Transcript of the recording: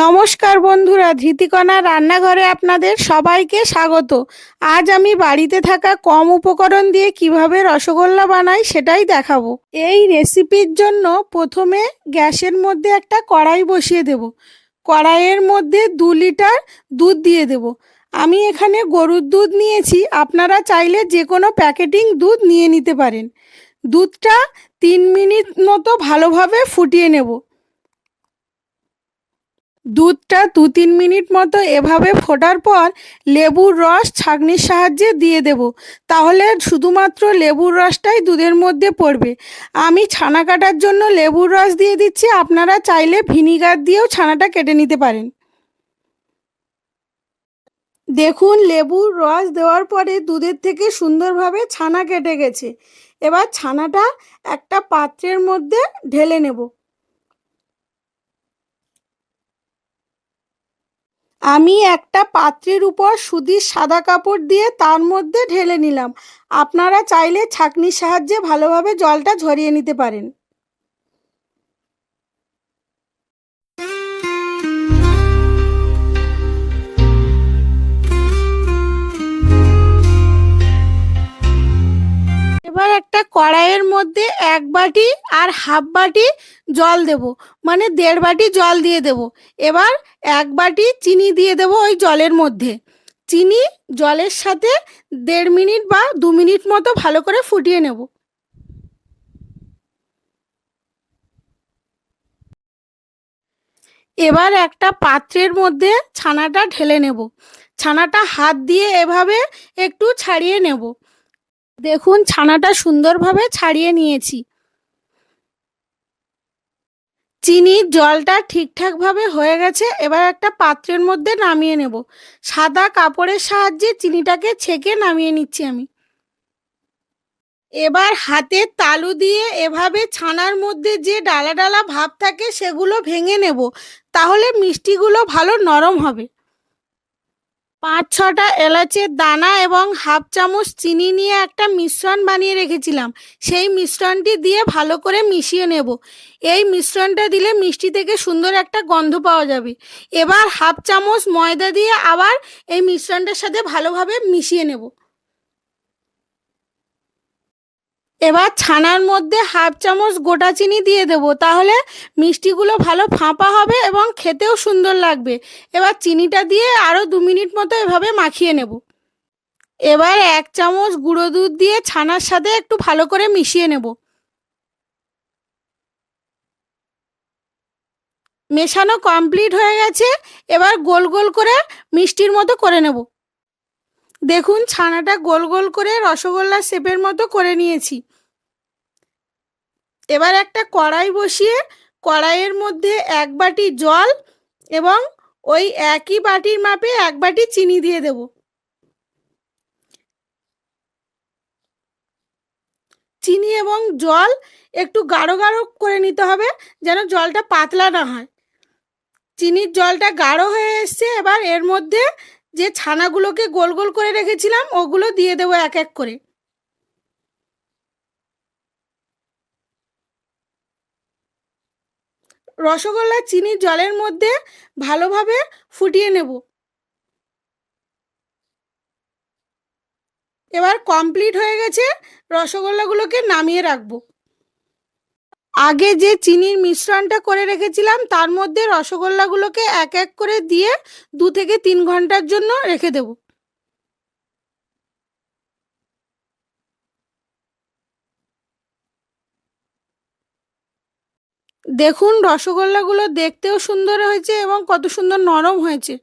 নমস্কার বন্ধুরা, ধৃতিকণা রান্নাঘরে আপনাদের সবাইকে স্বাগত। আজ আমি বাড়িতে থাকা কম উপকরণ দিয়ে কীভাবে রসগোল্লা বানাই সেটাই দেখাবো। এই রেসিপির জন্য প্রথমে গ্যাসের মধ্যে একটা কড়াই বসিয়ে দেব। কড়াইয়ের মধ্যে দু লিটার দুধ দিয়ে দেব। আমি এখানে গরুর দুধ নিয়েছি। আপনারা চাইলে যে কোনো প্যাকেটিং দুধ নিয়ে নিতে পারেন। দুধটা তিন মিনিট মতো ভালোভাবে ফুটিয়ে নেব। দুধটা দু তিন মিনিট মতো এভাবে ফোটার পর লেবুর রস ছাঁকনির সাহায্যে দিয়ে দেব। তাহলে শুধুমাত্র লেবুর রসটাই দুধের মধ্যে পড়বে। আমি ছানা কাটার জন্য লেবুর রস দিয়ে দিচ্ছি। আপনারা চাইলে ভিনিগার দিয়েও ছানাটা কেটে নিতে পারেন। দেখুন, লেবুর রস দেওয়ার পরে দুধের থেকে সুন্দরভাবে ছানা কেটে গেছে। এবার ছানাটা একটা পাত্রের মধ্যে ঢেলে নেব। আমি একটা পাত্রের উপর সুতির সাদা কাপড় দিয়ে তার মধ্যে ঢেলে নিলাম। আপনারা চাইলে ছাঁকনির সাহায্যে ভালোভাবে জলটা ঝরিয়ে নিতে পারেন। একটা কড়াইয়ের মধ্যে এক বাটি আর হাফ বাটি জল দেব মানে দেড় বাটি জল দিয়ে দেব। এবার এক বাটি চিনি দিয়ে দেব ওই জলের মধ্যে। চিনি জলের সাথে দেড় মিনিট বা দু মিনিট মতো ভালো করে ফুটিয়ে নেব। এবার একটা পাত্রের মধ্যে ছানাটা ঢেলে নেব। ছানাটা হাত দিয়ে এভাবে একটু ছাড়িয়ে নেব। দেখুন, ছানাটা সুন্দরভাবে ছাড়িয়ে নিয়েছি। চিনির জলটা ঠিকঠাকভাবে হয়ে গেছে, এবার একটা পাত্রের মধ্যে নামিয়ে নেব। সাদা কাপড়ের সাহায্যে চিনিটাকে ছেঁকে নামিয়ে নিচ্ছি আমি। এবার হাতের তালু দিয়ে এভাবে ছানার মধ্যে যে ডালা ডালা ভাব থাকে, সেগুলো ভেঙে নেব। তাহলে মিষ্টিগুলো ভালো নরম হবে। পাঁচ, ছটা এলাচের দানা এবং হাফ চামচ চিনি নিয়ে একটা মিশ্রণ বানিয়ে রেখেছিলাম। সেই মিশ্রণটি দিয়ে ভালো করে মিশিয়ে নেব। এই মিশ্রণটা দিলে মিষ্টি থেকে সুন্দর একটা গন্ধ পাওয়া যাবে। এবার হাফ চামচ ময়দা দিয়ে আবার এই মিশ্রণটার সাথে ভালোভাবে মিশিয়ে নেব। এবার ছানার মধ্যে হাফ চামচ গোটা চিনি দিয়ে দেবো। তাহলে মিষ্টিগুলো ভালো ফাঁপা হবে এবং খেতেও সুন্দর লাগবে। এবার চিনিটা দিয়ে আরও দু মিনিট মতো এভাবে মাখিয়ে নেব। এবার এক চামচ গুঁড়ো দুধ দিয়ে ছানার সাথে একটু ভালো করে মিশিয়ে নেব। মেশানো কমপ্লিট হয়ে গেছে। এবার গোল গোল করে মিষ্টির মতো করে নেব। দেখুন, ছানাটা গোল গোল করে রসগোল্লার শেপের মতো করে নিয়েছি। এবার একটা কড়াই বসিয়ে কড়াইয়ের মধ্যে এক বাটি জল এবং ওই একই বাটির মাপে এক বাটি চিনি দিয়ে দেব। চিনি এবং জল একটু গাঢ় গাঢ় করে নিতে হবে যেন জলটা পাতলা না হয়। চিনির জলটা গাঢ় হয়ে এসছে, এবার এর মধ্যে যে ছানাগুলোকে গোল গোল করে রেখেছিলাম, ওগুলো দিয়ে দেবো এক এক করে। রসগোল্লা চিনির জলের মধ্যে ভালোভাবে ফুটিয়ে নেব। এবার কমপ্লিট হয়ে গেছে রসগোল্লাগুলোকে নামিয়ে রাখব। আগে যে চিনির মিশ্রণটা করে রেখেছিলাম তার মধ্যে রসগোল্লাগুলোকে এক এক করে দিয়ে দু থেকে তিন ঘণ্টার জন্য রেখে দেব। দেখুন রসগোল্লাগুলো দেখতেও সুন্দর হয়েছে এবং কত সুন্দর নরম হয়েছে।